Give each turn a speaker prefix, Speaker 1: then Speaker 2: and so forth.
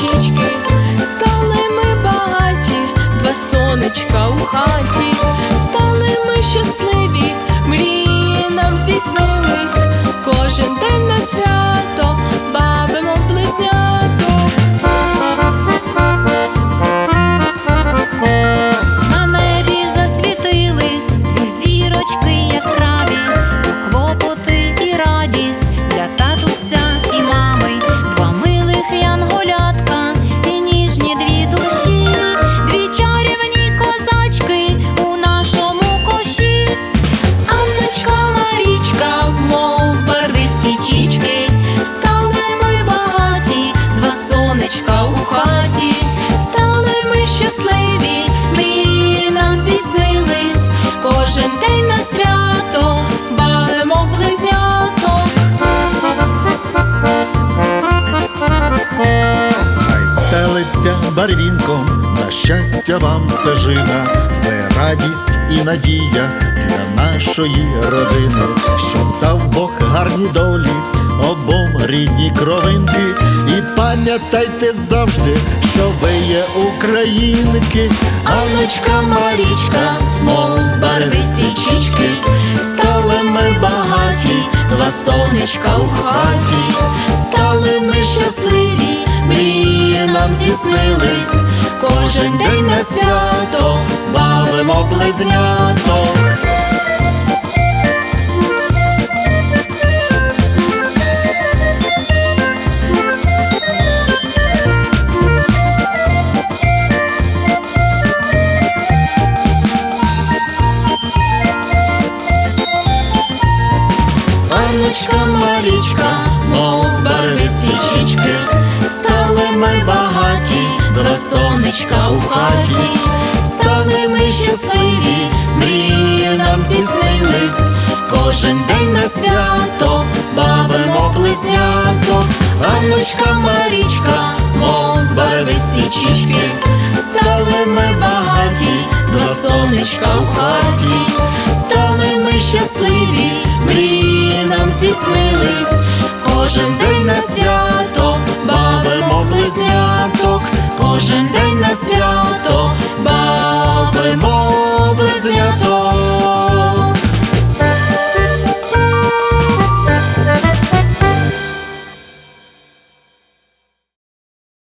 Speaker 1: свічечки, стали ми багаті, два сонечка у хаті, стали ми щасливі, мрії нам здійснились, кожен день на свято бавимо близняток.
Speaker 2: На небі засвітились дві зірочки яскраві, кожен день на свято бавимо близняток.
Speaker 3: Хай стелиться барвінком, на щастя вам стежина, ви радість і надія для нашої родини, щоб дав Бог гарні долі, обом рідні кровинки, пам'ятайте завжди, що ви є українки.
Speaker 2: Анночка Марічка, мов барвисті чічки, стали ми багаті, два сонечка у хаті, стали ми щасливі, мрії нам здійснились, кожен день на свято бавимо близняток. Анночка Марічка, мов барвисті чічки, стали ми багаті, два сонечка у хаті, стали ми щасливі, мрії нам здійснились, кожен день на свято бавимо близняток. Анночка Марічка, мов барвисті чічки, стали ми багаті, два сонечка у хаті, нам здійснились, кожен день на свято бавимо близняток, кожен день